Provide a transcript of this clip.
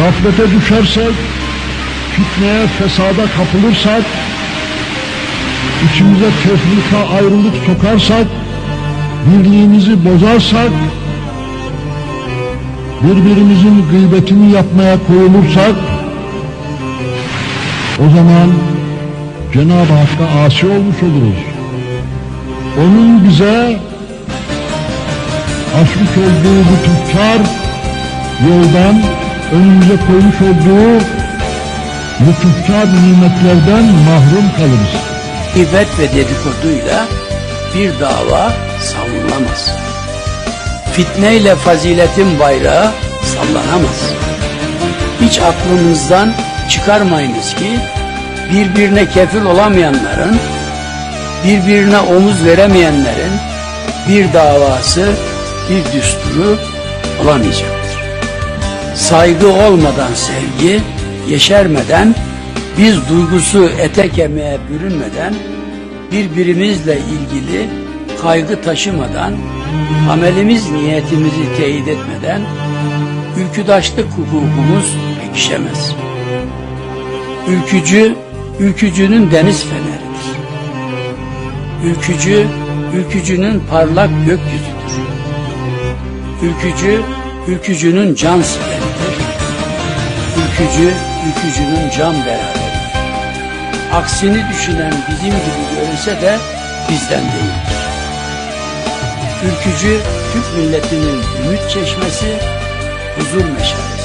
gaflete düşersek, fitneye, fesada kapılırsak, içimize tefrika, ayrılık sokarsak, birliğimizi bozarsak, birbirimizin gıybetini yapmaya koyulursak, o zaman Cenab-ı Hakk'a asi olmuş oluruz. Onun bize açmış olduğu bu tüccar yoldan önümüze koymuş olduğu tüccar nimetlerden mahrum kalırız. Gıybet ve dedikoduyla bir dava savunamaz. Fitneyle faziletin bayrağı sallanamaz. Hiç aklınızdan çıkarmayınız ki birbirine kefil olamayanların, birbirine omuz veremeyenlerin bir davası, bir düsturu olamayacaktır. Saygı olmadan sevgi, yeşermeden, biz duygusu ete kemiğe bürünmeden, birbirimizle ilgili kaygı taşımadan, amelimiz niyetimizi teyit etmeden, ülküdaşlık hukukumuz pekişemez. Ülkücü, ülkücünün deniz feneridir. Ülkücü, ülkücünün parlak gökyüzüdür. Ülkücü, ülkücünün can siperidir. Ülkücü, ülkücünün can beraberidir. Aksini düşünen bizim gibi görünse de bizden değildir. Ülkücü, Türk milletinin ümit çeşmesi, huzur meşalesi.